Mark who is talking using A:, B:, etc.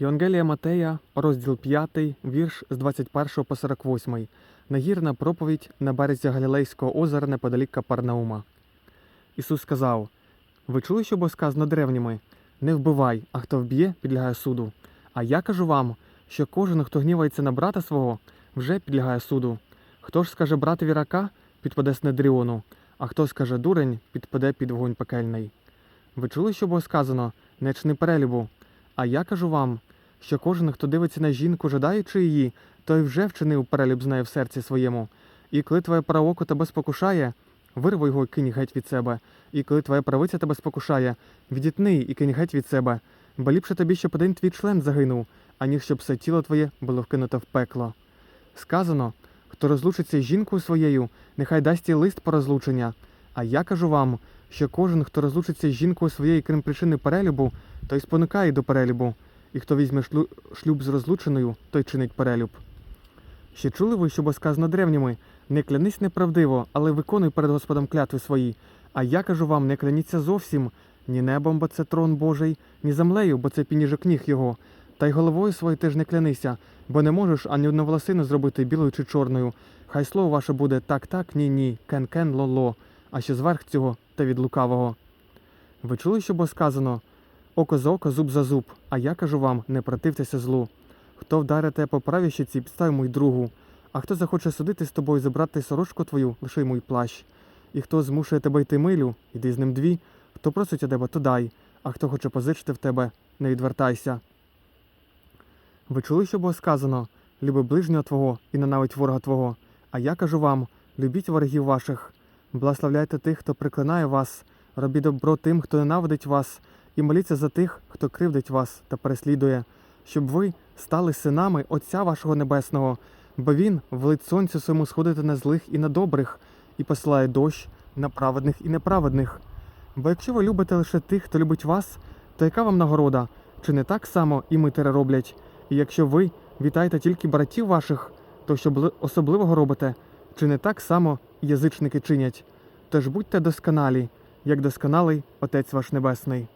A: Євангелія Матея, розділ 5, вірш з 21 по 48. Нагірна проповідь на березі Галілейського озера неподалік Капарнаума. Ісус сказав: Ви чули, що було сказано древніми? Не вбивай, а хто вб'є, підлягає суду. А я кажу вам, що кожен, хто гнівається на брата свого, вже підлягає суду. Хто ж скаже братові рака, підпаде снедріону, а хто скаже дурень, підпаде під вогонь пекельний. Ви чули, що було сказано, не чини перелюбу. А я кажу вам, що кожен, хто дивиться на жінку, жадаючи її, той вже вчинив перелюб з нею в серці своєму. І коли твоє праве око тебе спокушає, вирвай його і кинь геть від себе. І коли твоя правиця тебе спокушає, відітни і кинь геть від себе. Бо ліпше тобі, щоб один твій член загинув, аніж щоб все тіло твоє було вкинуто в пекло. Сказано, хто розлучиться з жінкою своєю, нехай дасть їй лист по розлучення. А я кажу вам, що кожен, хто розлучиться з жінкою своєю, крім причини перелюбу, той спонукає до перелюбу, і хто візьме шлю- шлюб з розлученою, той чинить перелюб. Ще чули ви, що бо сказано древніми, не клянись неправдиво, але виконуй перед Господом клятви свої. А я кажу вам, не кляніться зовсім, ні небом, бо це трон Божий, ні землею, бо це пініжок ніг його. Та й головою своєю теж не клянися, бо не можеш ані одну волосину зробити білою чи чорною. Хай слово ваше буде так, так, ні, ні, кен кен ло ло, а ще зверх цього та від лукавого. Ви чули, що було сказано? Око за око, зуб за зуб, а я кажу вам, не противтеся злу. Хто вдарить тебе по правій щиці, підстав йому другу. А хто захоче судити з тобою, забрати сорочку твою, лиши йому плащ. І хто змушує тебе йти милю, іди з ним дві, хто просить у тебе, то дай, а хто хоче позичити в тебе, не відвертайся. Ви чули, що було сказано? Люби ближнього твого і ненавидь ворога твого. А я кажу вам: любіть ворогів ваших, благословляйте тих, хто приклинає вас, робіть добро тим, хто ненавидить вас, і моліться за тих, хто кривдить вас та переслідує, щоб ви стали синами Отця вашого Небесного, бо Він велить сонцю своєму сходити на злих і на добрих, і посилає дощ на праведних і неправедних. Бо якщо ви любите лише тих, хто любить вас, то яка вам нагорода? Чи не так само і митери роблять? І якщо ви вітаєте тільки братів ваших, то що особливого робите, чи не так само язичники чинять? Тож будьте досконалі, як досконалий Отець ваш Небесний.